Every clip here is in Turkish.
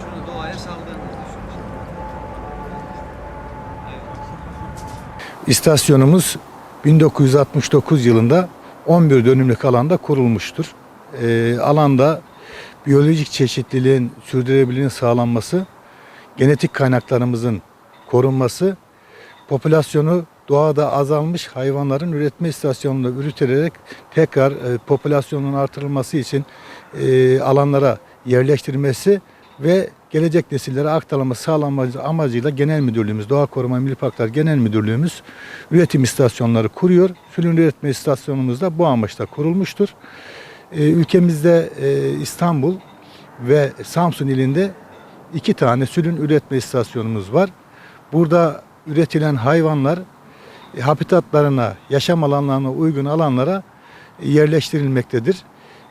Şunu doğaya saldırmıyor. İstasyonumuz 1969 yılında 11 dönümlük alanda kurulmuştur. E, alanda biyolojik çeşitliliğin sürdürülebilirliğin sağlanması, genetik kaynaklarımızın korunması, popülasyonu doğada azalmış hayvanların üretme istasyonunda üretilerek tekrar e, popülasyonun artırılması için e, alanlara yerleştirilmesi ve gelecek nesillere aktarılması sağlanması amacıyla Genel Müdürlüğümüz, Doğa Koruma Milli Parklar Genel Müdürlüğümüz üretim istasyonları kuruyor. Sülün üretme istasyonumuz da bu amaçla kurulmuştur. Ee, ülkemizde e, İstanbul ve Samsun ilinde iki tane sülün üretme istasyonumuz var. Burada üretilen hayvanlar e, habitatlarına, yaşam alanlarına uygun alanlara e, yerleştirilmektedir.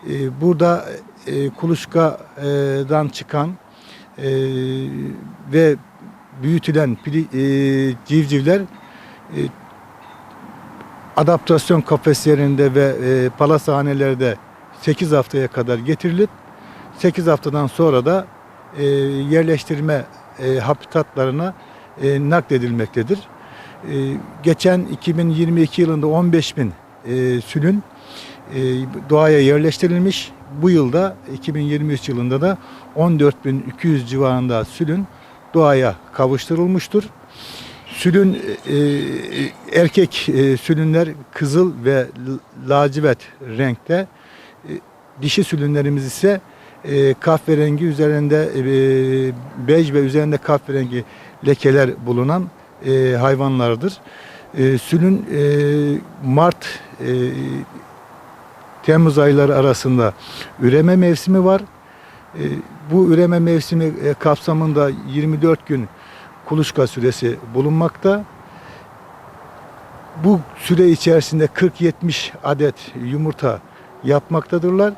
E, Burada e, kuluçkadan çıkan e, ve büyütülen e, civcivler e, adaptasyon kafeslerinde ve e, palashanelerde 8 haftaya kadar getirilip 8 haftadan sonra da e, yerleştirme e, habitatlarına e, nakledilmektedir. E, geçen 2022 yılında 15 bin e, sülün e, doğaya yerleştirilmiş. Bu yılda 2023 yılında da 14.200 civarında sülün doğaya kavuşturulmuştur. Sülün e, erkek e, sülünler kızıl ve lacivert renkte. E, dişi sülünlerimiz ise e, kahverengi üzerinde e, bej ve üzerinde kahverengi lekeler bulunan e, hayvanlardır. E, sülün e, Mart e, Temmuz ayları arasında üreme mevsimi var. E, bu üreme mevsimi e, kapsamında 24 gün kuluçka süresi bulunmakta. Bu süre içerisinde 40-70 adet yumurta yapmaktadırlar.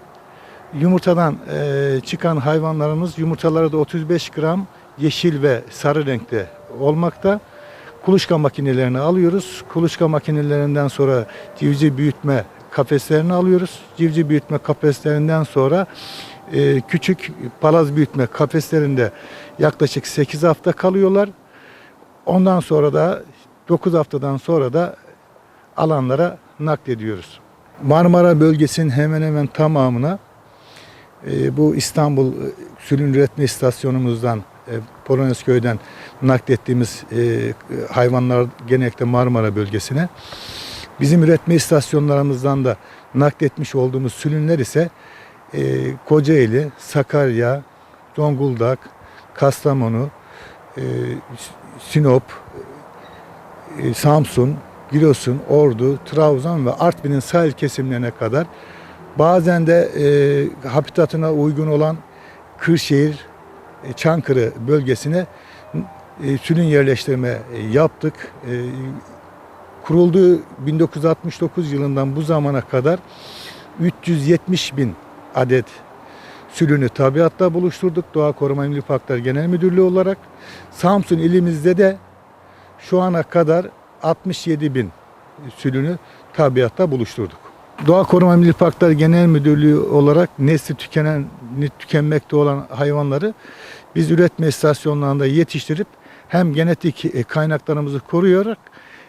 Yumurtadan e, çıkan hayvanlarımız yumurtaları da 35 gram yeşil ve sarı renkte olmakta. Kuluçka makinelerini alıyoruz. Kuluçka makinelerinden sonra civciv büyütme kafeslerini alıyoruz. Civciv büyütme kafeslerinden sonra e, küçük palaz büyütme kafeslerinde yaklaşık 8 hafta kalıyorlar. Ondan sonra da 9 haftadan sonra da alanlara naklediyoruz. Marmara bölgesinin hemen hemen tamamına e, bu İstanbul e, Sülün Üretme İstasyonumuzdan Polonezköy'den naklettiğimiz e, hayvanlar genellikle Marmara bölgesine. Bizim üretme istasyonlarımızdan da nakletmiş olduğumuz sülünler ise e, Kocaeli, Sakarya, Zonguldak, Kastamonu, e, Sinop, e, Samsun, Giresun, Ordu, Trabzon ve Artvin'in sahil kesimlerine kadar bazen de e, habitatına uygun olan Kırşehir, e, Çankırı bölgesine e, sülün yerleştirme e, yaptık. E, kurulduğu 1969 yılından bu zamana kadar 370 bin adet sülünü tabiatta buluşturduk. Doğa Koruma Milli Parklar Genel Müdürlüğü olarak. Samsun ilimizde de şu ana kadar 67 bin sülünü tabiatta buluşturduk. Doğa Koruma Milli Parklar Genel Müdürlüğü olarak nesli tükenen, tükenmekte olan hayvanları biz üretme istasyonlarında yetiştirip hem genetik e, kaynaklarımızı koruyarak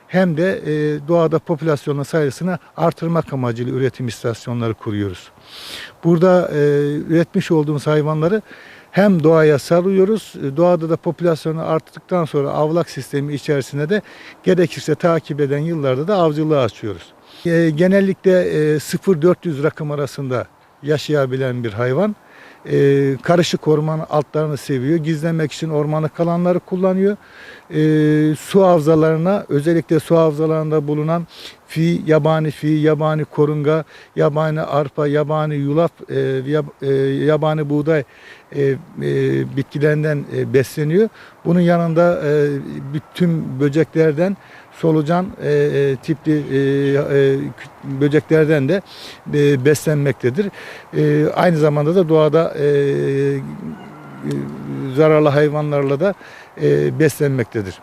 hem de e, doğada popülasyonun sayısını artırmak amacıyla üretim istasyonları kuruyoruz. Burada e, üretmiş olduğumuz hayvanları hem doğaya salıyoruz, doğada da popülasyonu arttıktan sonra avlak sistemi içerisinde de gerekirse takip eden yıllarda da avcılığı açıyoruz. E, genellikle e, 0-400 rakım arasında yaşayabilen bir hayvan. E, karışık orman altlarını seviyor. Gizlenmek için ormanlık alanları kullanıyor. E, su havzalarına özellikle su havzalarında bulunan fi, yabani fi, yabani korunga, yabani arpa, yabani yulaf, e, yab- e, yabani buğday e, e, bitkilerinden e, besleniyor. Bunun yanında e, bütün böceklerden solucan e, e, tipli e, e, böceklerden de e, beslenmektedir. E, aynı zamanda da doğada e, e, zararlı hayvanlarla da e, beslenmektedir.